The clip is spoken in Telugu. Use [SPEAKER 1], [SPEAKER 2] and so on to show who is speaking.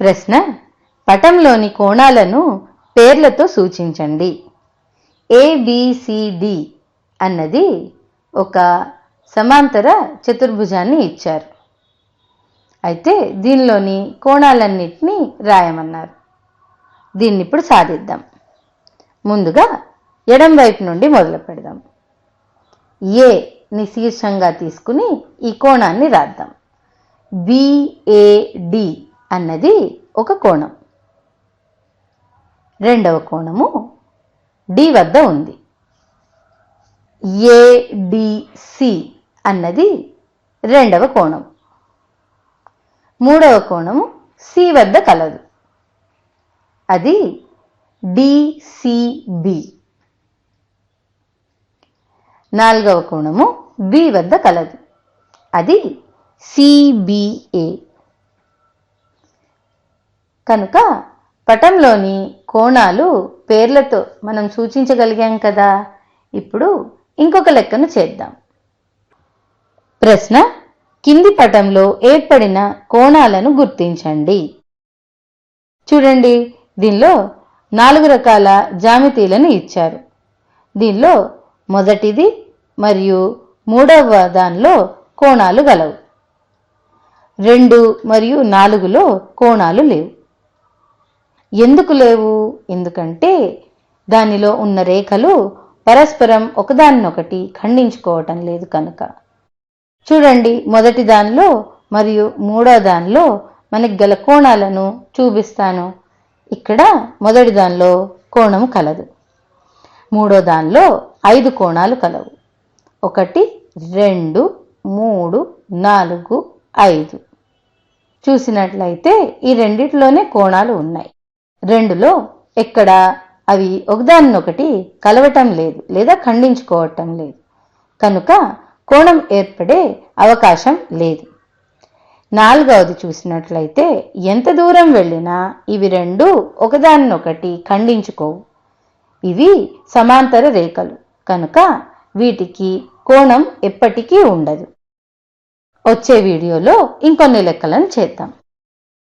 [SPEAKER 1] ప్రశ్న పటంలోని కోణాలను పేర్లతో సూచించండి. ఏబిసిడి అన్నది ఒక సమాంతర చతుర్భుజాన్ని ఇచ్చారు. అయితే దీనిలోని కోణాలన్నింటినీ రాయమన్నారు. దీన్ని ఇప్పుడు సాధిద్దాం. ముందుగా ఎడం వైపు నుండి మొదలు పెడదాం. ఏ ని శీర్షంగా తీసుకుని ఈ కోణాన్ని రాద్దాం. బిఏడి అన్నది ఒక కోణం. రెండవ కోణము డి వద్ద ఉంది. ఏడిసి అన్నది రెండవ కోణం. మూడవ కోణము సి వద్ద కలదు. అది డిసిబి నాలుగవ కోణము బి వద్ద కలదు. అది సిబిఏ కనుక పటంలోని కోణాలు పేర్లతో మనం సూచించగలిగాం కదా. ఇప్పుడు ఇంకొక లెక్కను చేద్దాం. ప్రశ్న కింది పటంలో ఏర్పడిన కోణాలను గుర్తించండి. చూడండి దీనిలో నాలుగు రకాల జామితీలను ఇచ్చారు. దీనిలో మొదటిది మరియు మూడవ దానిలో కోణాలు గలవు. రెండు మరియు నాలుగులో కోణాలు లేవు. ఎందుకు లేవు? ఎందుకంటే దానిలో ఉన్న రేఖలు పరస్పరం ఒకదాన్నొకటి ఖండించుకోవటం లేదు కనుక. చూడండి మొదటి దానిలో మరియు మూడో దానిలో మనకి గల కోణాలను చూపిస్తాను. ఇక్కడ మొదటి దానిలో కోణం కలదు. మూడో దానిలో ఐదు కోణాలు కలవు. ఒకటి రెండు మూడు నాలుగు ఐదు. చూసినట్లయితే ఈ రెండిట్లోనే కోణాలు ఉన్నాయి. రెండులో ఎక్కడ అవి ఒకదానినొకటి కలవటం లేదు లేదా ఖండించుకోవటం లేదు. కనుక కోణం ఏర్పడే అవకాశం లేదు. నాలుగవది చూసినట్లయితే ఎంత దూరం వెళ్ళినా ఇవి రెండు ఒకదానినొకటి ఖండించుకోవు. ఇవి సమాంతర రేఖలు. కనుక వీటికి కోణం ఎప్పటికీ ఉండదు. వచ్చే వీడియోలో ఇంకొన్ని లెక్కలను చేద్దాం.